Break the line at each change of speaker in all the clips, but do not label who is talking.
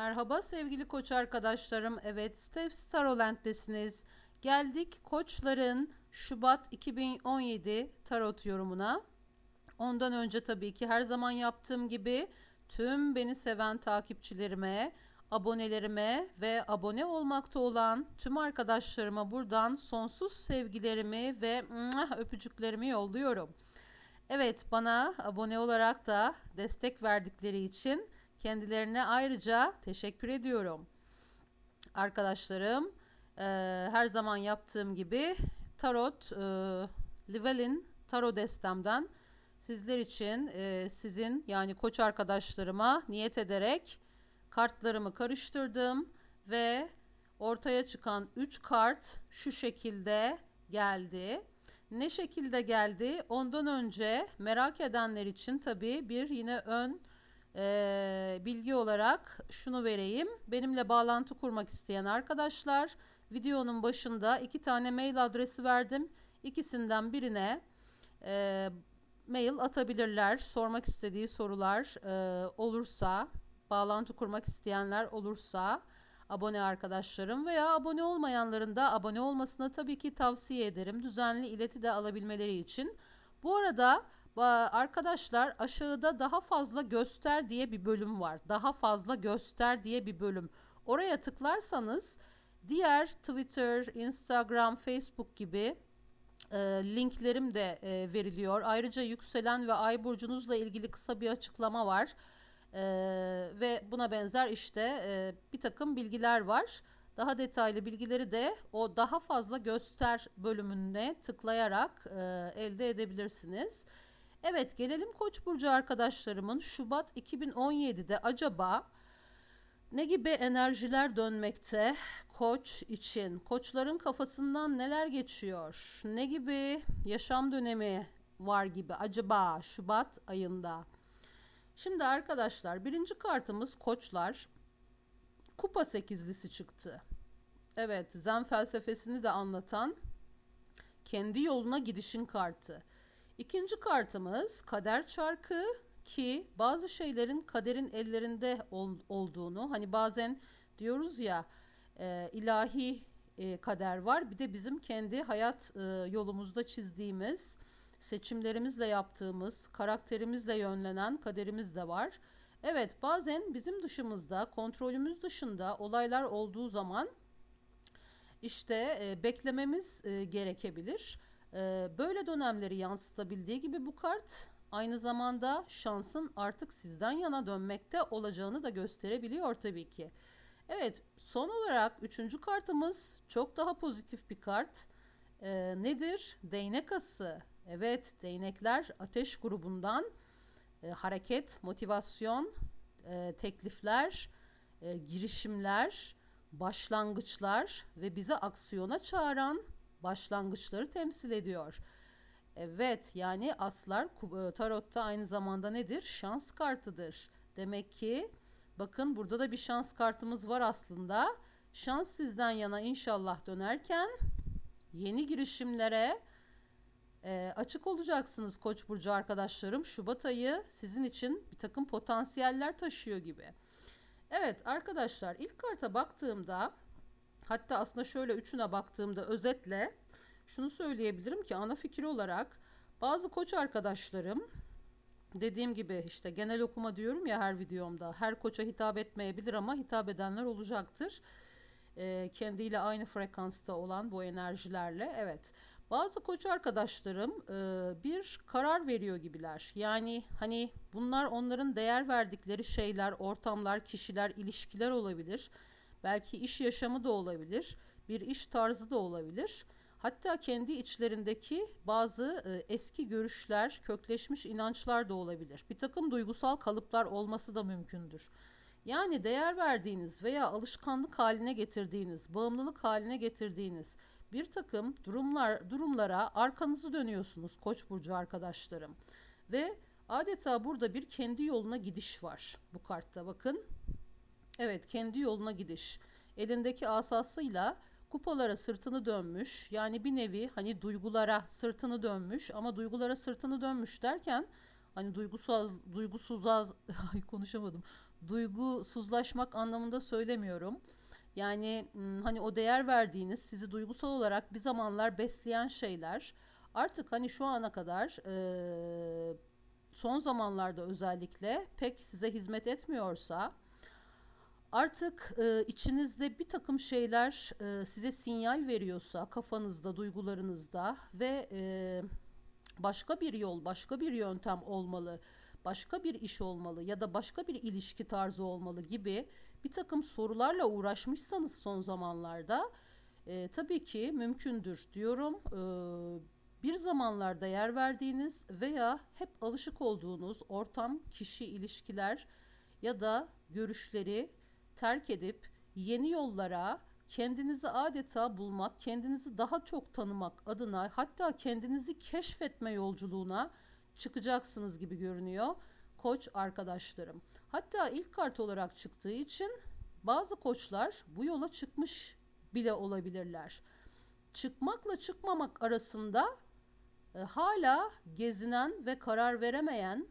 Merhaba sevgili koç arkadaşlarım. Evet, Steph Starolent'tesiniz. Geldik koçların Şubat 2017 tarot yorumuna. Ondan önce tabii ki her zaman yaptığım gibi tüm beni seven takipçilerime, abonelerime ve abone olmakta olan tüm arkadaşlarıma buradan sonsuz sevgilerimi ve öpücüklerimi yolluyorum. Evet, bana abone olarak da destek verdikleri için kendilerine ayrıca teşekkür ediyorum. Arkadaşlarım, e, her zaman yaptığım gibi Tarot, e, Livelin Tarot destemden sizler için e, sizin yani koç arkadaşlarıma niyet ederek kartlarımı karıştırdım ve ortaya çıkan 3 kart şu şekilde geldi. Ne şekilde geldi? Ondan önce merak edenler için tabii bir yine ön e, bilgi olarak şunu vereyim. Benimle bağlantı kurmak isteyen arkadaşlar videonun başında iki tane mail adresi verdim. İkisinden birine e, mail atabilirler. Sormak istediği sorular e, olursa, bağlantı kurmak isteyenler olursa abone arkadaşlarım veya abone olmayanların da abone olmasına tabii ki tavsiye ederim. Düzenli ileti de alabilmeleri için. Bu arada arkadaşlar aşağıda daha fazla göster diye bir bölüm var. Daha fazla göster diye bir bölüm. Oraya tıklarsanız diğer Twitter, Instagram, Facebook gibi e, linklerim de e, veriliyor. Ayrıca yükselen ve ay burcunuzla ilgili kısa bir açıklama var. E, ve buna benzer işte e, bir takım bilgiler var. Daha detaylı bilgileri de o daha fazla göster bölümüne tıklayarak e, elde edebilirsiniz. Evet gelelim Koç burcu arkadaşlarımın Şubat 2017'de acaba ne gibi enerjiler dönmekte Koç için? Koçların kafasından neler geçiyor? Ne gibi yaşam dönemi var gibi acaba Şubat ayında? Şimdi arkadaşlar birinci kartımız Koçlar. Kupa sekizlisi çıktı. Evet, zen felsefesini de anlatan kendi yoluna gidişin kartı. İkinci kartımız kader çarkı ki bazı şeylerin kaderin ellerinde ol, olduğunu hani bazen diyoruz ya e, ilahi e, kader var bir de bizim kendi hayat e, yolumuzda çizdiğimiz seçimlerimizle yaptığımız karakterimizle yönlenen kaderimiz de var. Evet bazen bizim dışımızda kontrolümüz dışında olaylar olduğu zaman işte e, beklememiz e, gerekebilir. E, böyle dönemleri yansıtabildiği gibi bu kart aynı zamanda şansın artık sizden yana dönmekte olacağını da gösterebiliyor tabii ki. Evet son olarak üçüncü kartımız çok daha pozitif bir kart. E, nedir? Değnek ası. Evet değnekler ateş grubundan e, hareket, motivasyon, e, teklifler, e, girişimler, başlangıçlar ve bizi aksiyona çağıran başlangıçları temsil ediyor. Evet yani aslar e, tarotta aynı zamanda nedir? Şans kartıdır. Demek ki bakın burada da bir şans kartımız var aslında. Şans sizden yana inşallah dönerken yeni girişimlere e, açık olacaksınız Koç burcu arkadaşlarım. Şubat ayı sizin için bir takım potansiyeller taşıyor gibi. Evet arkadaşlar ilk karta baktığımda hatta aslında şöyle üçüne baktığımda özetle şunu söyleyebilirim ki ana fikir olarak bazı koç arkadaşlarım dediğim gibi işte genel okuma diyorum ya her videomda her koça hitap etmeyebilir ama hitap edenler olacaktır. E, kendiyle aynı frekansta olan bu enerjilerle evet bazı koç arkadaşlarım e, bir karar veriyor gibiler. Yani hani bunlar onların değer verdikleri şeyler, ortamlar, kişiler, ilişkiler olabilir. Belki iş yaşamı da olabilir. Bir iş tarzı da olabilir. Hatta kendi içlerindeki bazı e, eski görüşler, kökleşmiş inançlar da olabilir. Bir takım duygusal kalıplar olması da mümkündür. Yani değer verdiğiniz veya alışkanlık haline getirdiğiniz, bağımlılık haline getirdiğiniz bir takım durumlar durumlara arkanızı dönüyorsunuz Koç burcu arkadaşlarım. Ve adeta burada bir kendi yoluna gidiş var bu kartta bakın. Evet, kendi yoluna gidiş. Elindeki asasıyla kupalara sırtını dönmüş. Yani bir nevi hani duygulara sırtını dönmüş ama duygulara sırtını dönmüş derken hani duygusuz duygusuz az konuşamadım. duygusuzlaşmak anlamında söylemiyorum. Yani hani o değer verdiğiniz, sizi duygusal olarak bir zamanlar besleyen şeyler artık hani şu ana kadar e, son zamanlarda özellikle pek size hizmet etmiyorsa artık e, içinizde bir takım şeyler e, size sinyal veriyorsa kafanızda, duygularınızda ve e, başka bir yol, başka bir yöntem olmalı, başka bir iş olmalı ya da başka bir ilişki tarzı olmalı gibi bir takım sorularla uğraşmışsanız son zamanlarda e, tabii ki mümkündür diyorum. E, bir zamanlarda yer verdiğiniz veya hep alışık olduğunuz ortam, kişi, ilişkiler ya da görüşleri terk edip yeni yollara kendinizi adeta bulmak, kendinizi daha çok tanımak adına hatta kendinizi keşfetme yolculuğuna çıkacaksınız gibi görünüyor koç arkadaşlarım. Hatta ilk kart olarak çıktığı için bazı koçlar bu yola çıkmış bile olabilirler. Çıkmakla çıkmamak arasında e, hala gezinen ve karar veremeyen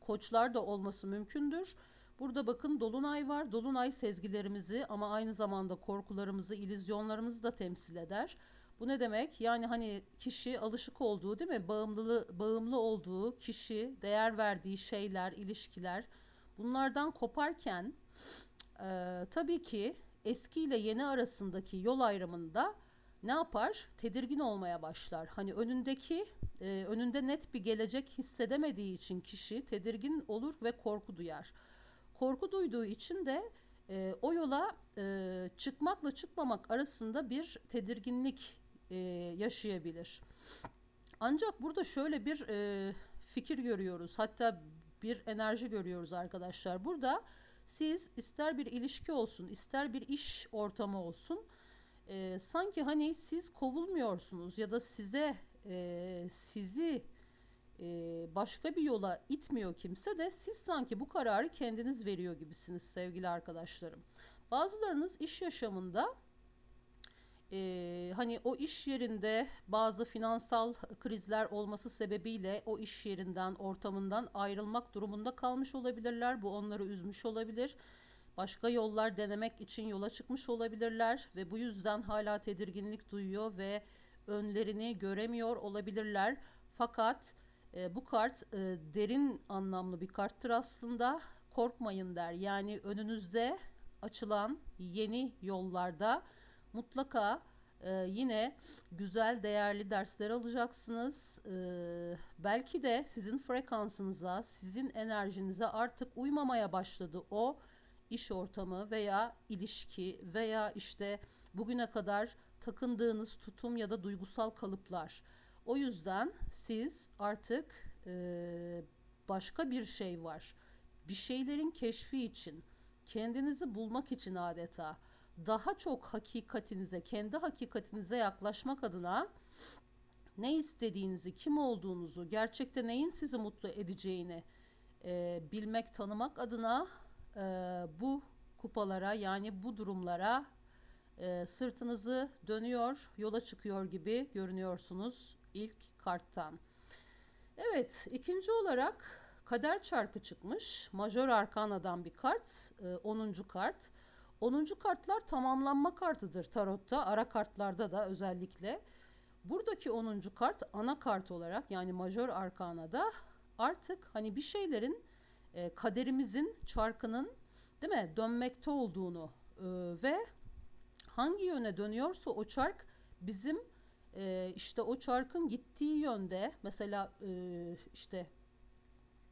koçlar da olması mümkündür. Burada bakın dolunay var. Dolunay sezgilerimizi ama aynı zamanda korkularımızı, ilizyonlarımızı da temsil eder. Bu ne demek? Yani hani kişi alışık olduğu değil mi? Bağımlı bağımlı olduğu kişi, değer verdiği şeyler, ilişkiler bunlardan koparken e, tabii ki eski ile yeni arasındaki yol ayrımında ne yapar? Tedirgin olmaya başlar. Hani önündeki e, önünde net bir gelecek hissedemediği için kişi tedirgin olur ve korku duyar. Korku duyduğu için de e, o yola e, çıkmakla çıkmamak arasında bir tedirginlik e, yaşayabilir. Ancak burada şöyle bir e, fikir görüyoruz. Hatta bir enerji görüyoruz arkadaşlar. Burada siz ister bir ilişki olsun, ister bir iş ortamı olsun, e, sanki hani siz kovulmuyorsunuz ya da size e, sizi başka bir yola itmiyor kimse de siz sanki bu kararı kendiniz veriyor gibisiniz sevgili arkadaşlarım. Bazılarınız iş yaşamında e, hani o iş yerinde bazı finansal krizler olması sebebiyle o iş yerinden, ortamından ayrılmak durumunda kalmış olabilirler. Bu onları üzmüş olabilir. Başka yollar denemek için yola çıkmış olabilirler ve bu yüzden hala tedirginlik duyuyor ve önlerini göremiyor olabilirler. Fakat e, bu kart e, derin anlamlı bir karttır aslında. Korkmayın der. Yani önünüzde açılan yeni yollarda mutlaka e, yine güzel değerli dersler alacaksınız. E, belki de sizin frekansınıza, sizin enerjinize artık uymamaya başladı o iş ortamı veya ilişki veya işte bugüne kadar takındığınız tutum ya da duygusal kalıplar. O yüzden siz artık e, başka bir şey var. Bir şeylerin keşfi için, kendinizi bulmak için adeta daha çok hakikatinize, kendi hakikatinize yaklaşmak adına ne istediğinizi, kim olduğunuzu, gerçekte neyin sizi mutlu edeceğini e, bilmek, tanımak adına e, bu kupalara yani bu durumlara e, sırtınızı dönüyor, yola çıkıyor gibi görünüyorsunuz ilk karttan. Evet, ikinci olarak kader çarkı çıkmış. Majör Arkana'dan bir kart, 10. kart. 10. kartlar tamamlanma kartıdır tarotta, ara kartlarda da özellikle. Buradaki 10. kart ana kart olarak yani majör arkanada artık hani bir şeylerin e, kaderimizin çarkının değil mi dönmekte olduğunu e, ve hangi yöne dönüyorsa o çark bizim e, işte o çarkın gittiği yönde mesela e, işte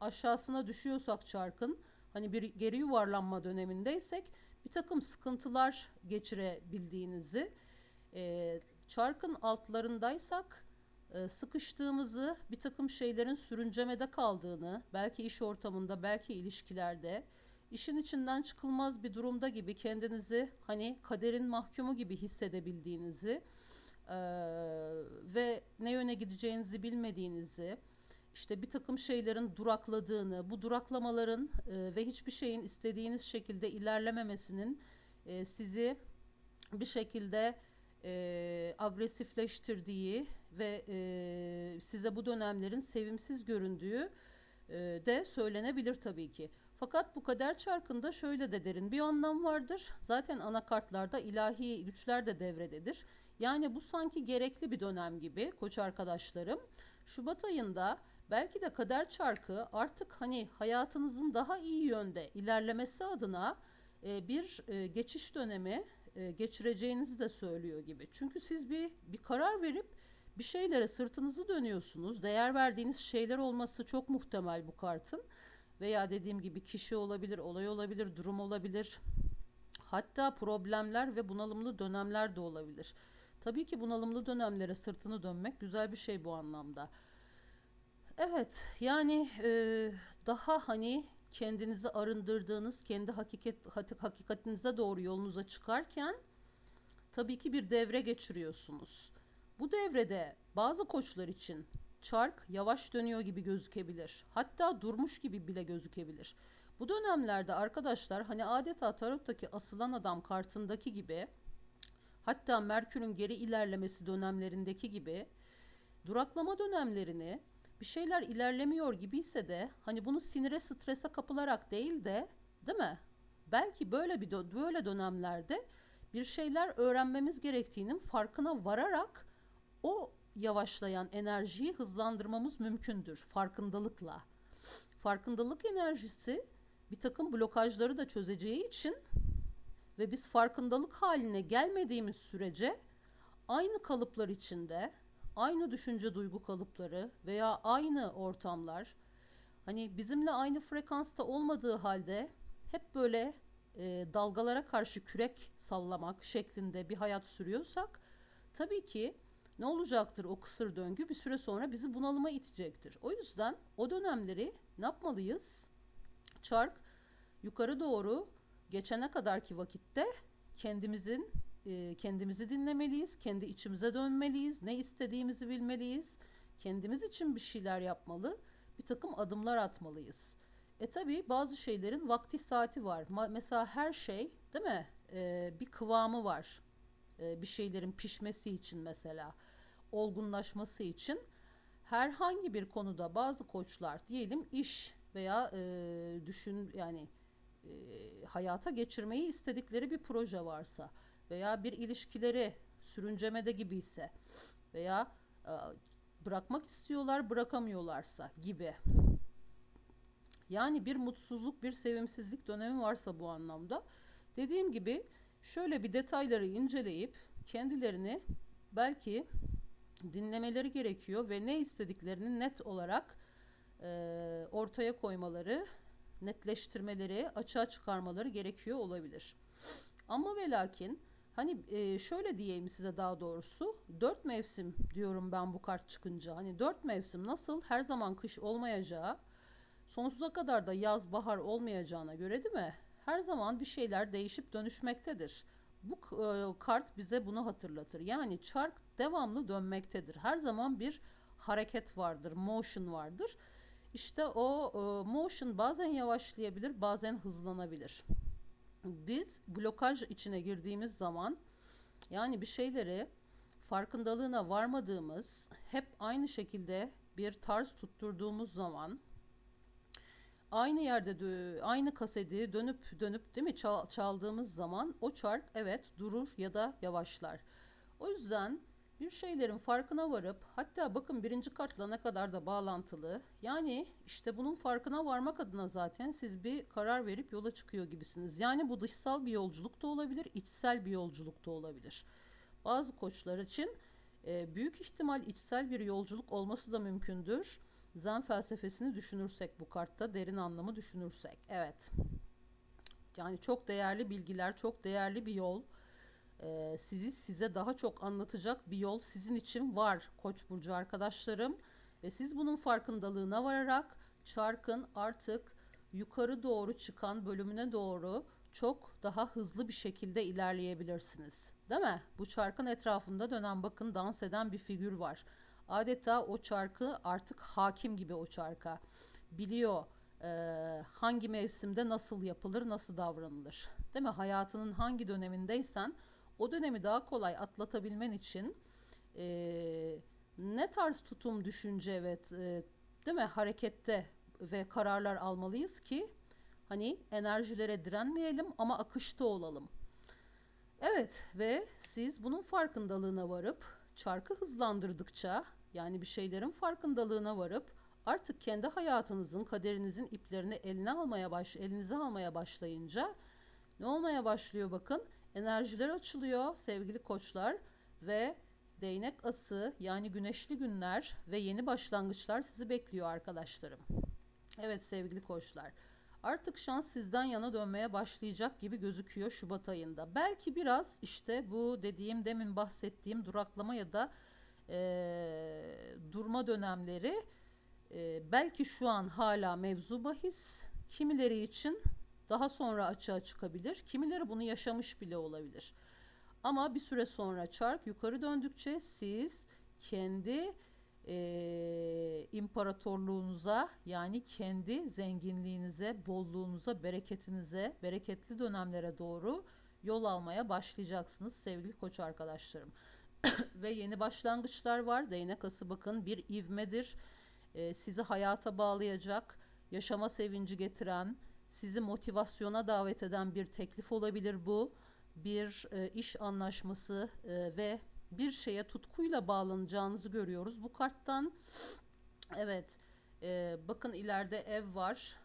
aşağısına düşüyorsak çarkın hani bir geri yuvarlanma dönemindeysek bir takım sıkıntılar geçirebildiğinizi, e, çarkın altlarındaysak e, sıkıştığımızı, bir takım şeylerin sürüncemede kaldığını, belki iş ortamında, belki ilişkilerde, işin içinden çıkılmaz bir durumda gibi kendinizi hani kaderin mahkumu gibi hissedebildiğinizi e, ve ne yöne gideceğinizi bilmediğinizi, işte bir takım şeylerin durakladığını, bu duraklamaların e, ve hiçbir şeyin istediğiniz şekilde ilerlememesinin e, sizi bir şekilde e, agresifleştirdiği ve e, size bu dönemlerin sevimsiz göründüğü e, de söylenebilir tabii ki. Fakat bu kader çarkında şöyle de derin bir anlam vardır. Zaten anakartlarda ilahi güçler de devrededir. Yani bu sanki gerekli bir dönem gibi koç arkadaşlarım. Şubat ayında belki de kader çarkı artık hani hayatınızın daha iyi yönde ilerlemesi adına e, bir e, geçiş dönemi e, geçireceğinizi de söylüyor gibi. Çünkü siz bir bir karar verip bir şeylere sırtınızı dönüyorsunuz. Değer verdiğiniz şeyler olması çok muhtemel bu kartın. Veya dediğim gibi kişi olabilir, olay olabilir, durum olabilir. Hatta problemler ve bunalımlı dönemler de olabilir. Tabii ki bunalımlı dönemlere sırtını dönmek güzel bir şey bu anlamda. Evet, yani e, daha hani kendinizi arındırdığınız, kendi hakikat, hakikatinize doğru yolunuza çıkarken tabii ki bir devre geçiriyorsunuz. Bu devrede bazı koçlar için çark yavaş dönüyor gibi gözükebilir. Hatta durmuş gibi bile gözükebilir. Bu dönemlerde arkadaşlar hani adeta tarottaki asılan adam kartındaki gibi hatta Merkür'ün geri ilerlemesi dönemlerindeki gibi duraklama dönemlerini bir şeyler ilerlemiyor gibiyse de hani bunu sinire strese kapılarak değil de değil mi? Belki böyle bir böyle dönemlerde bir şeyler öğrenmemiz gerektiğinin farkına vararak o yavaşlayan enerjiyi hızlandırmamız mümkündür farkındalıkla. Farkındalık enerjisi bir takım blokajları da çözeceği için ve biz farkındalık haline gelmediğimiz sürece aynı kalıplar içinde aynı düşünce duygu kalıpları veya aynı ortamlar hani bizimle aynı frekansta olmadığı halde hep böyle e, dalgalara karşı kürek sallamak şeklinde bir hayat sürüyorsak tabii ki ne olacaktır o kısır döngü bir süre sonra bizi bunalıma itecektir. O yüzden o dönemleri ne yapmalıyız? Çark yukarı doğru geçene kadarki vakitte kendimizin e, kendimizi dinlemeliyiz, kendi içimize dönmeliyiz, ne istediğimizi bilmeliyiz, kendimiz için bir şeyler yapmalı, bir takım adımlar atmalıyız. E tabi bazı şeylerin vakti saati var. Mesela her şey değil mi? E, bir kıvamı var. E, bir şeylerin pişmesi için mesela, olgunlaşması için herhangi bir konuda bazı koçlar diyelim iş veya e, düşün yani e, hayata geçirmeyi istedikleri bir proje varsa veya bir ilişkileri sürüncemede gibiyse veya e, bırakmak istiyorlar bırakamıyorlarsa gibi. Yani bir mutsuzluk, bir sevimsizlik dönemi varsa bu anlamda dediğim gibi şöyle bir detayları inceleyip kendilerini belki dinlemeleri gerekiyor ve ne istediklerini net olarak e, ortaya koymaları, netleştirmeleri, açığa çıkarmaları gerekiyor olabilir. Ama ve lakin Hani e, şöyle diyeyim size daha doğrusu dört mevsim diyorum ben bu kart çıkınca. Hani dört mevsim nasıl her zaman kış olmayacağı sonsuza kadar da yaz bahar olmayacağına göre değil mi? Her zaman bir şeyler değişip dönüşmektedir. Bu e, kart bize bunu hatırlatır. Yani çark devamlı dönmektedir. Her zaman bir hareket vardır, motion vardır. İşte o e, motion bazen yavaşlayabilir, bazen hızlanabilir biz blokaj içine girdiğimiz zaman yani bir şeyleri farkındalığına varmadığımız, hep aynı şekilde bir tarz tutturduğumuz zaman aynı yerde aynı kaseti dönüp dönüp değil mi çaldığımız zaman o çark evet durur ya da yavaşlar. O yüzden bir şeylerin farkına varıp hatta bakın birinci kartla ne kadar da bağlantılı. Yani işte bunun farkına varmak adına zaten siz bir karar verip yola çıkıyor gibisiniz. Yani bu dışsal bir yolculuk da olabilir, içsel bir yolculuk da olabilir. Bazı koçlar için e, büyük ihtimal içsel bir yolculuk olması da mümkündür. Zen felsefesini düşünürsek bu kartta derin anlamı düşünürsek. Evet. Yani çok değerli bilgiler, çok değerli bir yol e, sizi size daha çok anlatacak bir yol sizin için var Koç burcu arkadaşlarım ve siz bunun farkındalığına vararak çarkın artık yukarı doğru çıkan bölümüne doğru çok daha hızlı bir şekilde ilerleyebilirsiniz. Değil mi? Bu çarkın etrafında dönen bakın dans eden bir figür var. Adeta o çarkı artık hakim gibi o çarka. Biliyor e, hangi mevsimde nasıl yapılır, nasıl davranılır. Değil mi? Hayatının hangi dönemindeysen o dönemi daha kolay atlatabilmen için e, ne tarz tutum, düşünce ve e, değil mi harekette ve kararlar almalıyız ki Hani enerjilere direnmeyelim ama akışta olalım. Evet ve siz bunun farkındalığına varıp çarkı hızlandırdıkça yani bir şeylerin farkındalığına varıp artık kendi hayatınızın, kaderinizin iplerini eline almaya baş, elinize almaya başlayınca ne olmaya başlıyor bakın? Enerjiler açılıyor sevgili koçlar ve değnek ası yani güneşli günler ve yeni başlangıçlar sizi bekliyor arkadaşlarım. Evet sevgili koçlar. Artık şans sizden yana dönmeye başlayacak gibi gözüküyor Şubat ayında. Belki biraz işte bu dediğim demin bahsettiğim duraklama ya da e, durma dönemleri e, belki şu an hala mevzu bahis. Kimileri için daha sonra açığa çıkabilir. Kimileri bunu yaşamış bile olabilir. Ama bir süre sonra çark yukarı döndükçe siz kendi e, imparatorluğunuza yani kendi zenginliğinize, bolluğunuza, bereketinize, bereketli dönemlere doğru yol almaya başlayacaksınız sevgili koç arkadaşlarım. Ve yeni başlangıçlar var. Değnek bakın bir ivmedir. E, sizi hayata bağlayacak, yaşama sevinci getiren, sizi motivasyona davet eden bir teklif olabilir bu. Bir e, iş anlaşması e, ve bir şeye tutkuyla bağlanacağınızı görüyoruz. Bu karttan evet e, bakın ileride ev var.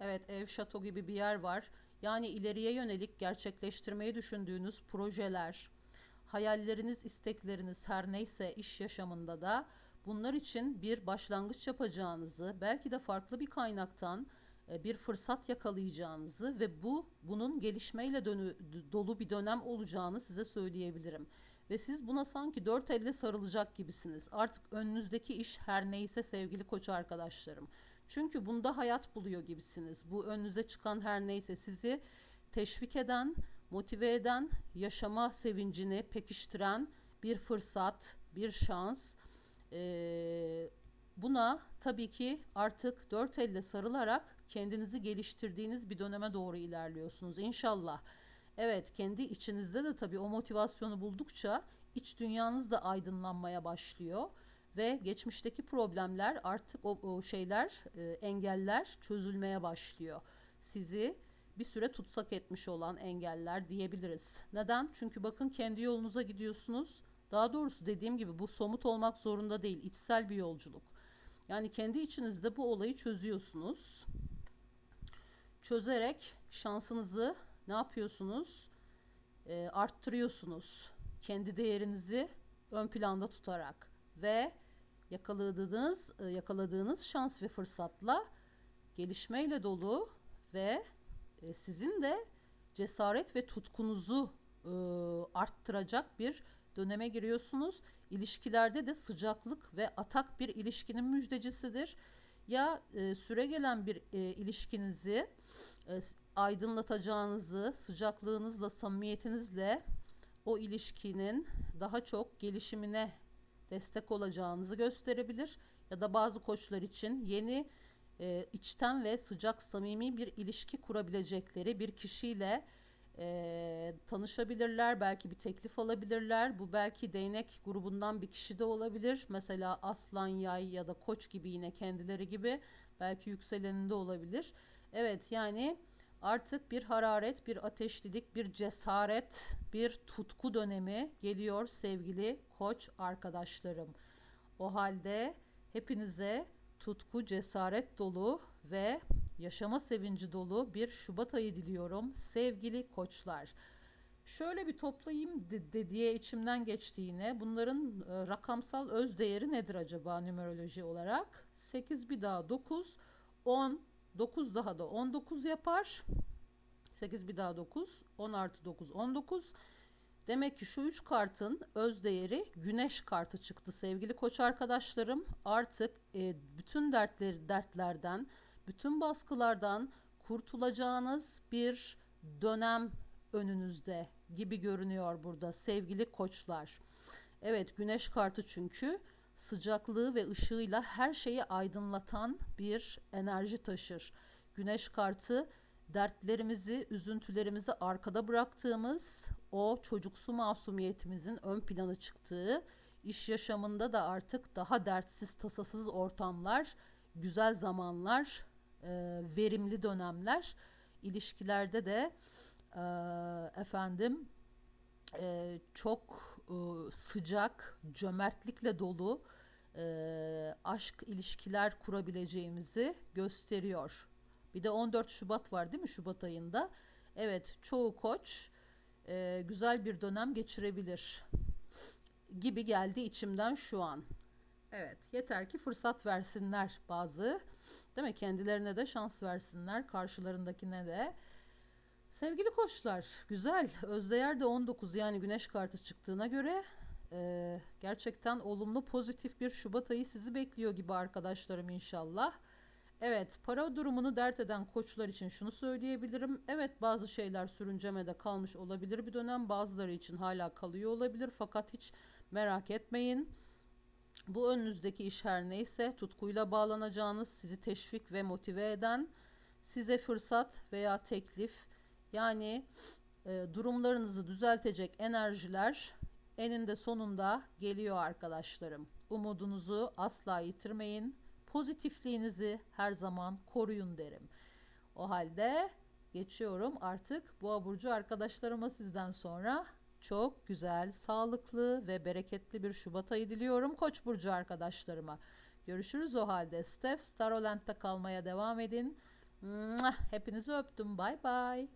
Evet ev şato gibi bir yer var. Yani ileriye yönelik gerçekleştirmeyi düşündüğünüz projeler, hayalleriniz, istekleriniz her neyse iş yaşamında da bunlar için bir başlangıç yapacağınızı, belki de farklı bir kaynaktan bir fırsat yakalayacağınızı ve bu bunun gelişmeyle dönü, dolu bir dönem olacağını size söyleyebilirim. Ve siz buna sanki dört elle sarılacak gibisiniz. Artık önünüzdeki iş her neyse sevgili koç arkadaşlarım. Çünkü bunda hayat buluyor gibisiniz. Bu önünüze çıkan her neyse sizi teşvik eden, motive eden, yaşama sevincini pekiştiren bir fırsat, bir şans. Ee, buna tabii ki artık dört elle sarılarak kendinizi geliştirdiğiniz bir döneme doğru ilerliyorsunuz. İnşallah. Evet kendi içinizde de tabii o motivasyonu buldukça iç dünyanız da aydınlanmaya başlıyor ve geçmişteki problemler artık o, o şeyler e, engeller çözülmeye başlıyor. Sizi bir süre tutsak etmiş olan engeller diyebiliriz. Neden? Çünkü bakın kendi yolunuza gidiyorsunuz. Daha doğrusu dediğim gibi bu somut olmak zorunda değil. içsel bir yolculuk. Yani kendi içinizde bu olayı çözüyorsunuz. Çözerek şansınızı ne yapıyorsunuz? E, arttırıyorsunuz. Kendi değerinizi ön planda tutarak ve yakaladığınız e, yakaladığınız şans ve fırsatla gelişmeyle dolu ve e, sizin de cesaret ve tutkunuzu e, arttıracak bir döneme giriyorsunuz. İlişkilerde de sıcaklık ve atak bir ilişkinin müjdecisidir. Ya e, süre gelen bir e, ilişkinizi e, aydınlatacağınızı, sıcaklığınızla, samimiyetinizle o ilişkinin daha çok gelişimine destek olacağınızı gösterebilir. Ya da bazı koçlar için yeni e, içten ve sıcak samimi bir ilişki kurabilecekleri bir kişiyle e, tanışabilirler. Belki bir teklif alabilirler. Bu belki değnek grubundan bir kişi de olabilir. Mesela aslan, yay ya da koç gibi yine kendileri gibi belki yükseleninde olabilir. Evet yani Artık bir hararet, bir ateşlilik, bir cesaret, bir tutku dönemi geliyor sevgili koç arkadaşlarım. O halde hepinize tutku, cesaret dolu ve yaşama sevinci dolu bir Şubat ayı diliyorum sevgili koçlar. Şöyle bir toplayayım de, diye içimden geçti yine. Bunların e, rakamsal öz değeri nedir acaba numeroloji olarak? 8 bir daha 9, 10, 9 daha da 19 yapar. 8 bir daha 9. 10 artı 9 19. Demek ki şu 3 kartın öz değeri güneş kartı çıktı sevgili koç arkadaşlarım. Artık e, bütün dertler, dertlerden, bütün baskılardan kurtulacağınız bir dönem önünüzde gibi görünüyor burada sevgili koçlar. Evet güneş kartı çünkü sıcaklığı ve ışığıyla her şeyi aydınlatan bir enerji taşır. Güneş kartı dertlerimizi, üzüntülerimizi arkada bıraktığımız o çocuksu masumiyetimizin ön plana çıktığı, iş yaşamında da artık daha dertsiz, tasasız ortamlar, güzel zamanlar, e, verimli dönemler ilişkilerde de eee, efendim eee, çok eee, sıcak, cömertlikle dolu eee, aşk ilişkiler kurabileceğimizi gösteriyor. Bir de 14 Şubat var değil mi Şubat ayında? Evet, çoğu koç eee, güzel bir dönem geçirebilir gibi geldi içimden şu an. Evet, yeter ki fırsat versinler bazı. Değil mi? Kendilerine de şans versinler, karşılarındakine de. Sevgili koçlar, güzel. Özdeğer de 19 yani güneş kartı çıktığına göre eee, gerçekten olumlu pozitif bir Şubat ayı sizi bekliyor gibi arkadaşlarım inşallah. Evet, para durumunu dert eden koçlar için şunu söyleyebilirim. Evet, bazı şeyler sürüncemede kalmış olabilir bir dönem. Bazıları için hala kalıyor olabilir. Fakat hiç merak etmeyin. Bu önünüzdeki iş her neyse tutkuyla bağlanacağınız, sizi teşvik ve motive eden, size fırsat veya teklif yani e, durumlarınızı düzeltecek enerjiler eninde sonunda geliyor arkadaşlarım. Umudunuzu asla yitirmeyin. Pozitifliğinizi her zaman koruyun derim. O halde geçiyorum artık Boğa burcu arkadaşlarıma sizden sonra çok güzel, sağlıklı ve bereketli bir Şubat ayı diliyorum Koç burcu arkadaşlarıma. Görüşürüz o halde. Steph Starolent'te kalmaya devam edin. Hepinizi öptüm. Bye bye.